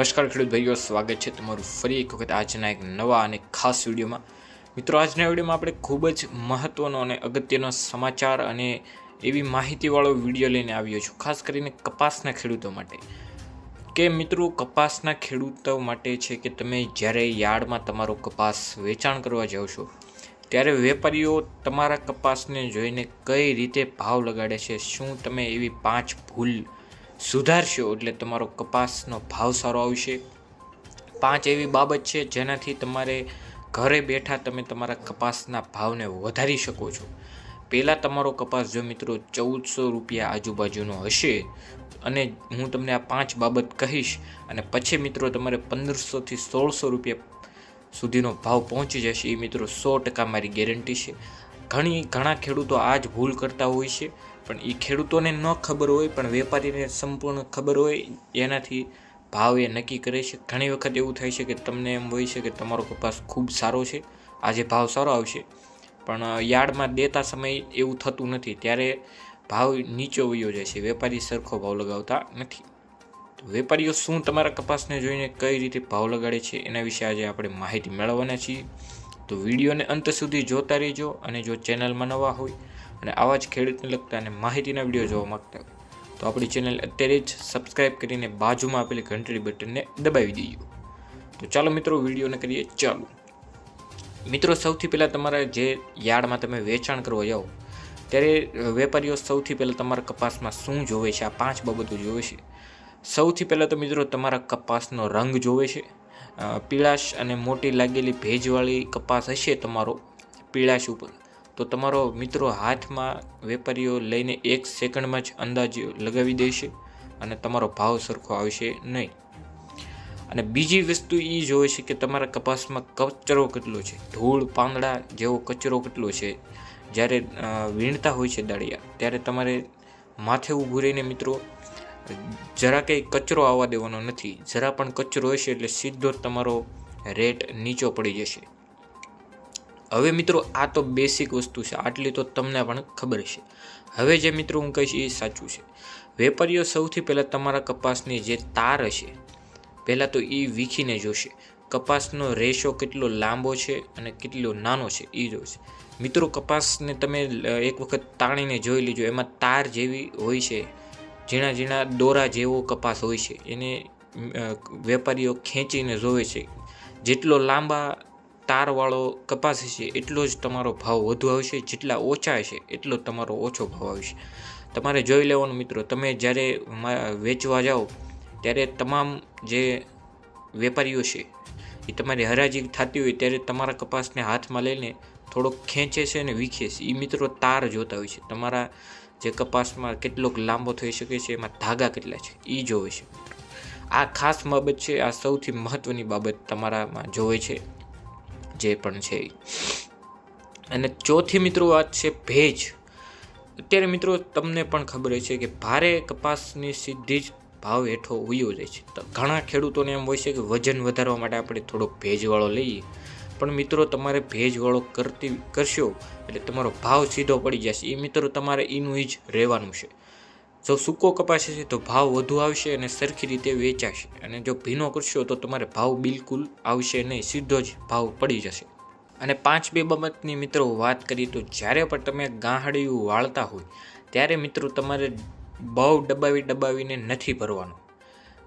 નમસ્કાર ખેડૂત ભાઈઓ, સ્વાગત છે તમારું ફરી એક વખત આજના એક નવા અને ખાસ વિડીયોમાં. મિત્રો, આજના વિડીયોમાં આપણે ખૂબ જ મહત્ત્વનો અને અગત્યનો સમાચાર અને એવી માહિતીવાળો વીડિયો લઈને આવ્યો છું, ખાસ કરીને કપાસના ખેડૂતો માટે. કે મિત્રો, કપાસના ખેડૂતો માટે છે કે તમે જ્યારે યાર્ડમાં તમારો કપાસ વેચાણ કરવા જાઓ છો, ત્યારે વેપારીઓ તમારા કપાસને જોઈને કઈ રીતે ભાવ લગાડે છે, શું તમે એવી પાંચ ભૂલ સુધારશો એટલે તમારો કપાસનો ભાવ સારો આવશે. પાંચ એવી બાબત છે જેનાથી તમારે ઘરે બેઠા તમે તમારા કપાસના ભાવને વધારી શકો છો. પહેલાં તમારો કપાસ જો મિત્રો ચૌદસો રૂપિયા આજુબાજુનો હશે અને હું તમને આ પાંચ બાબત કહીશ અને પછી મિત્રો તમારે પંદરસોથી સોળસો રૂપિયા સુધીનો ભાવ પહોંચી જશે. એ મિત્રો સો ટકા મારી ગેરંટી છે. ઘણી, ઘણા ખેડૂતો આ જ ભૂલ કરતા હોય છે, પણ એ ખેડૂતોને ન ખબર હોય, પણ વેપારીને સંપૂર્ણ ખબર હોય, એનાથી ભાવ એ નક્કી કરે છે. ઘણી વખત એવું થાય છે કે તમને એમ હોય છે કે તમારો કપાસ ખૂબ સારો છે, આજે ભાવ સારો આવશે, પણ યાર્ડમાં દેતા સમયે એવું થતું નથી. ત્યારે ભાવ નીચો વયો જાય છે, વેપારી સરખો ભાવ લગાવતા નથી. વેપારીઓ શું તમારા કપાસને જોઈને કઈ રીતે ભાવ લગાડે છે, એના વિશે આજે આપણે માહિતી મેળવવાના છીએ. તો વિડીયોને અંત સુધી જોતા રહેજો અને જો ચેનલમાં નવા હોય અને આવા જ ખેડૂતને લગતા અને માહિતીના વીડિયો જોવા માગતા હોય, તો આપણી ચેનલ અત્યારે જ સબસ્ક્રાઈબ કરીને બાજુમાં આપેલી ઘંટડી બટનને દબાવી દઈએ તો ચાલો મિત્રો, વિડીયોને કરીએ ચાલુ. મિત્રો, સૌથી પહેલાં તમારા જે યાર્ડમાં તમે વેચાણ કરવા જાઓ, ત્યારે વેપારીઓ સૌથી પહેલાં તમારા કપાસમાં શું જોવે છે? આ પાંચ બાબતો જોવે છે. સૌથી પહેલાં તો મિત્રો, તમારા કપાસનો રંગ જોવે છે. પીળાશ અને મોટી લાગેલી ભેજવાળી કપાસ હશે તમારો પીળાશ ઉપર. તો તમારો મિત્રો હાથમાં વેપારીઓ લઈને એક સેકન્ડમાં જ અંદાજ લગાવી દેશે અને તમારો ભાવ સરખો આવશે નહીં. અને બીજી વસ્તુ એ જોવે છે કે તમારા કપાસમાં કચરો કેટલો છે? ધૂળ, પાંદડા જેવો કચરો કેટલો છે? જ્યારે વીણતા હોય છે દાળિયા ત્યારે તમારે માથે ઊભું રહીને મિત્રો જરા કંઈ કચરો આવવા દેવાનો નથી. જરા પણ કચરો હશે એટલે સીધો તમારો રેટ નીચો પડી જશે. હવે મિત્રો, આ તો બેસિક વસ્તુ છે. આટલી તો તમને પણ ખબર છે. હવે જે મિત્રો હું કહીશ એ સાચું છે. વેપારીઓ સૌથી પહેલાં તમારા કપાસની જે તાર હશે, પહેલાં તો એ વીખીને જોશે. કપાસનો રેશો કેટલો લાંબો છે અને કેટલો નાનો છે એ જોશે. મિત્રો, કપાસને તમે એક વખત તાણીને જોઈ લીજો. એમાં તાર જેવી હોય છે. ઝીણા ઝીણા દોરા જેવો કપાસ હોય છે. એને વેપારીઓ ખેંચીને જોવે છે. જેટલો લાંબા તારવાળો કપાસ હશે, એટલો જ તમારો ભાવ વધુ આવશે. જેટલા ઓછા હશે, એટલો તમારો ઓછો ભાવ આવશે. તમારે જોઈ લેવાનું મિત્રો, તમે જ્યારે વેચવા જાઓ, ત્યારે તમામ જે વેપારીઓ છે, એ તમારી હરાજી થતી હોય, ત્યારે તમારા કપાસને હાથમાં લઈને થોડોક ખેંચે છે અને વીખે છે. એ મિત્રો તાર જોતા હોય છે. તમારા જે કપાસમાં કેટલોક લાંબો થઈ શકે છે, એમાં ધાગા કેટલા છે એ જોવે છે. આ ખાસ બાબત છે, આ સૌથી મહત્ત્વની બાબત તમારામાં જોવે છે, જે પણ છે અને ચોથી મિત્રો વાત છે ભેજ. અત્યારે મિત્રો તમને પણ ખબર છે કે ભારે કપાસની સીધી જ ભાવ હેઠો ઉયો જાય છે. તો ઘણા ખેડૂતોને એમ હોય છે કે વજન વધારવા માટે આપણે થોડોક ભેજવાળો લઈએ. પણ મિત્રો તમારે ભેજવાળો કરતી કરશો, એટલે તમારો ભાવ સીધો પડી જશે. એ મિત્રો તમારે એનું જ રહેવાનું છે. જો સૂકો કપાસ છે તો ભાવ વધુ આવશે અને સરખી રીતે વેચાશે. અને જો ભીનો કરશો તો તમારે ભાવ બિલકુલ આવશે નહીં, સીધો જ ભાવ પડી જશે. અને પાંચ બે બાબતની મિત્રો વાત કરીએ તો જ્યારે પણ તમે ગાંહડિયું વાળતા હોય, ત્યારે મિત્રો તમારે બહુ ડબાવી દબાવીને નથી ભરવાનો.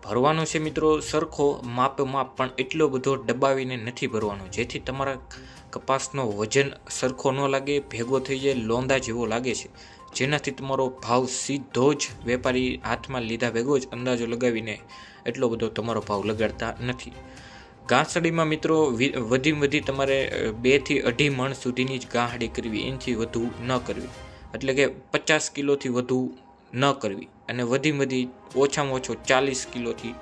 ભરવાનો છે મિત્રો સરખો માપમાં માપ પણ એટલો બધો દબાવીને નથી ભરવાનો. જેથી તમારા કપાસનો વજન સરખો ન લાગે, ભેગો થઈ જાય લોંદા જેવો લાગે છે. જેનાથી તમારો ભાવ સીધો જ વેપારી હાથમાં લીધા ભેગો જ અંદાજો લગાવીને એટલો બધો તમારો ભાવ લગાડતા નથી. ગાંસડીમાં મિત્રો વધી વધીમાં વધી તમારે બેથી અઢી મણ સુધીની જ ગાંહડી કરવી, એનાથી વધુ ન કરવી. એટલે કે પચાસ કિલોથી વધુ ન કરવી. અને વધી વધી ઓછામાં ઓછો ચાલીસ કિલોથી.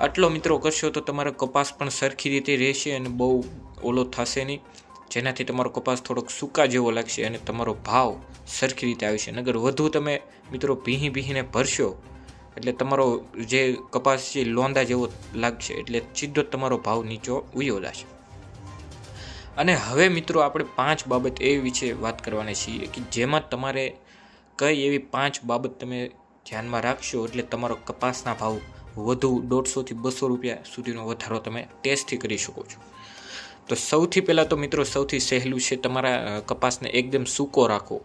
આટલો મિત્રો કરશો તો તમારો કપાસ પણ સરખી રીતે રહેશે અને બહુ ઓલો થશે નહીં. જેનાથી તમારો કપાસ થોડોક સૂકા જેવો લાગશે અને તમારો ભાવ સરખી રીતે આવશે. નગર વધુ તમે મિત્રો ભીહી ભીહીને ભરશો, એટલે તમારો જે કપાસ છે લોંદા જેવો લાગશે, એટલે સીધો તમારો ભાવ નીચો ઉયો જશે. અને હવે મિત્રો આપણે પાંચ બાબત એ વિશે વાત કરવાની છીએ કે જેમાં તમારે કઈ એવી પાંચ બાબત તમે ધ્યાનમાં રાખશો એટલે તમારો કપાસના ભાવ વધુ દોઢસોથી બસો રૂપિયા સુધીનો વધારો તમે ટેસ્ટથી કરી શકો છો. તો સૌથી પહેલાં તો મિત્રો સૌથી સહેલું છે તમારા કપાસને એકદમ સૂકો રાખો.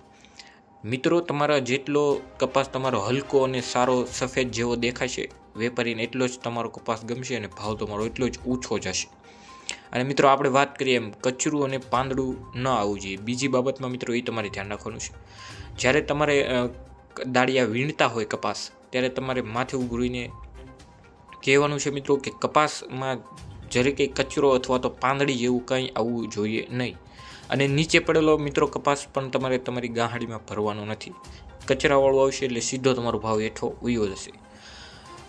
મિત્રો તમારા જેટલો કપાસ તમારો હલકો અને સારો સફેદ જેવો દેખાશે વેપારીને એટલો જ તમારો કપાસ ગમશે અને ભાવ તમારો એટલો જ ઊંચો જશે. અને મિત્રો આપણે વાત કરીએ એમ, કચરું અને પાંદડું ન આવવું જોઈએ. બીજી બાબતમાં મિત્રો એ તમારે ધ્યાન રાખવાનું છે. જ્યારે તમારે દાળિયા વીણતા હોય કપાસ, ત્યારે તમારે માથે ઉઘરીને કહેવાનું છે મિત્રો કે કપાસમાં જ્યારે કંઈ કચરો અથવા તો પાંદડી જેવું કંઈ આવવું જોઈએ નહીં. અને નીચે પડેલો મિત્રો કપાસ પણ તમારે તમારી ગાંહડીમાં ભરવાનો નથી. કચરાવાળું આવશે એટલે સીધો તમારો ભાવ હેઠો ઉયો જશે.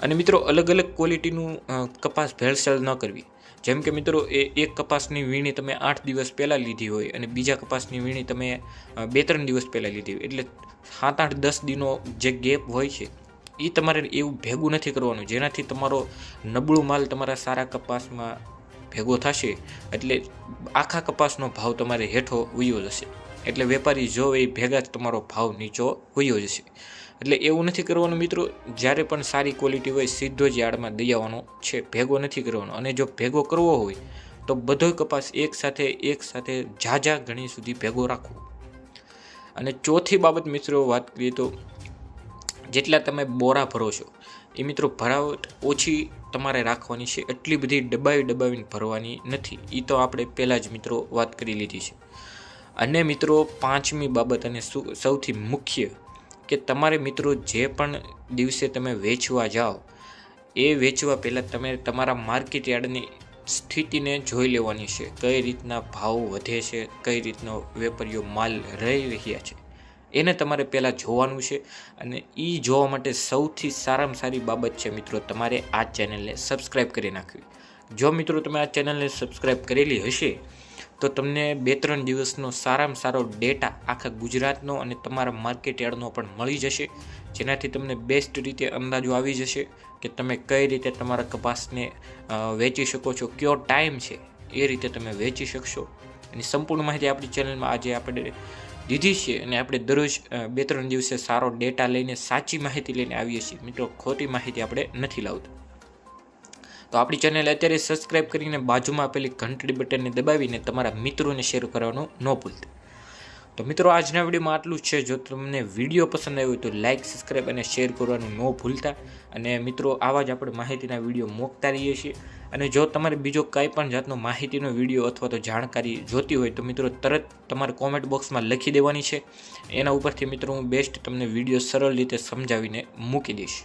અને મિત્રો અલગ અલગ ક્વોલિટીનું કપાસ ભેળસેળ ન કરવી. જેમ કે મિત્રો, એ એક કપાસની વીણી તમે આઠ દિવસ પહેલાં લીધી હોય અને બીજા કપાસની વીણી તમે બે ત્રણ દિવસ પહેલાં લીધી હોય. એટલે સાત આઠ દસ દિનો જે ગેપ હોય છે એ તમારે એવું ભેગું નથી કરવાનું. જેનાથી તમારો નબળું માલ તમારા સારા કપાસમાં ભેગો થશે, એટલે આખા કપાસનો ભાવ તમારે હેઠો ઉયો જશે. એટલે વેપારી જો એ ભેગા જ તમારો ભાવ નીચો ઉયો જશે. એટલે એવું નથી કરવાનું મિત્રો, જ્યારે પણ સારી ક્વોલિટી હોય, સીધો જ યાર્ડમાં દઈ આવવાનો છે, ભેગો નથી કરવાનો. અને જો ભેગો કરવો હોય, તો બધો કપાસ એક સાથે એક સાથે ઝાઝા ઘણી સુધી ભેગો રાખવો. અને ચોથી બાબત મિત્રો વાત કરીએ તો, જેટલા તમે બોરા ભરો છો, એ મિત્રો ભરાવટ ઓછી તમારે રાખવાની છે, એટલી બધી ડબાવી ડબાવીને ભરવાની નથી. એ તો આપણે પહેલાં જ મિત્રો વાત કરી લીધી છે. અને મિત્રો પાંચમી બાબત અને સૌથી મુખ્ય કે તમારે મિત્રો જે પણ દિવસે તમે વેચવા જાઓ, એ વેચવા પહેલાં તમે તમારા માર્કેટ યાર્ડની સ્થિતિને જોઈ લેવાની છે. કઈ રીતના ભાવ વધે છે, કઈ રીતનો વેપારીઓ માલ રહી રહ્યા છે, એને તમારે પહેલાં જોવાનું છે અને એ જોવા માટે સૌથી સારામાં સારી બાબત છે મિત્રો, તમારે આ ચેનલને સબસ્ક્રાઈબ કરી નાખવી. જો મિત્રો તમે આ ચેનલને સબસ્ક્રાઈબ કરેલી હશે તો તમને બે ત્રણ દિવસનો સારામાં સારો ડેટા આખા ગુજરાતનો અને તમારા માર્કેટ યાર્ડનો પણ મળી જશે. જેનાથી તમને બેસ્ટ રીતે અંદાજો આવી જશે કે તમે કઈ રીતે તમારા કપાસને વેચી શકો છો, કયો ટાઈમ છે એ રીતે તમે વેચી શકશો. અને સંપૂર્ણ માહિતી આપણી ચેનલમાં આજે આપણે દીધી છે અને આપણે દરરોજ બે ત્રણ દિવસે સારો ડેટા લઈને સાચી માહિતી લઈને આવીએ છીએ. મિત્રો, ખોટી માહિતી આપણે નથી લાવતા. તો આપણી ચેનલ અત્યારે સબસ્ક્રાઈબ કરીને બાજુમાં આપેલી ઘંટડી બટનને દબાવીને તમારા મિત્રોને શેર કરવાનું ન ભૂલતા. તો મિત્રો, આજના વિડીયોમાં આટલું જ છે. જો તમને વીડિયો પસંદ આવ્યો તો લાઇક સબસ્ક્રાઈબ અને શેર કરવાનું ન ભૂલતા. અને મિત્રો, આવા જ આપણે માહિતીના વીડિયો મોકતા રહીએ છીએ. અને જો તમારે બીજો કાંઈ પણ જાતનો માહિતીનો વીડિયો અથવા તો જાણકારી જોતી હોય તો મિત્રો, તરત તમારે કોમેન્ટ બોક્સમાં લખી દેવાની છે. એના ઉપરથી મિત્રો, હું બેસ્ટ તમને વીડિયો સરળ રીતે સમજાવીને મૂકી દઈશ.